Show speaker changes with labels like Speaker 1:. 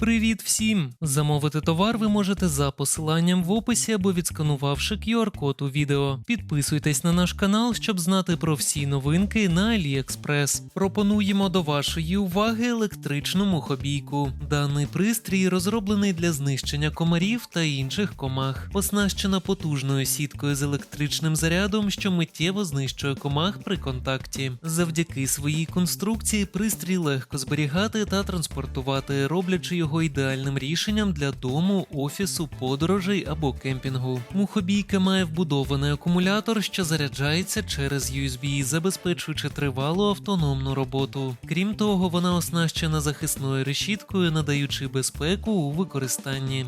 Speaker 1: Привіт всім! Замовити товар ви можете за посиланням в описі або відсканувавши QR-код у відео. Підписуйтесь на наш канал, щоб знати про всі новинки на AliExpress. Пропонуємо до вашої уваги електричну мухобійку. Даний пристрій розроблений для знищення комарів та інших комах, оснащена потужною сіткою з електричним зарядом, що миттєво знищує комах при контакті. Завдяки своїй конструкції пристрій легко зберігати та транспортувати, роблячи його ідеальним рішенням для дому, офісу, подорожей або кемпінгу. Мухобійка має вбудований акумулятор, що заряджається через USB, забезпечуючи тривалу автономну роботу. Крім того, вона оснащена захисною решіткою, надаючи безпеку у використанні.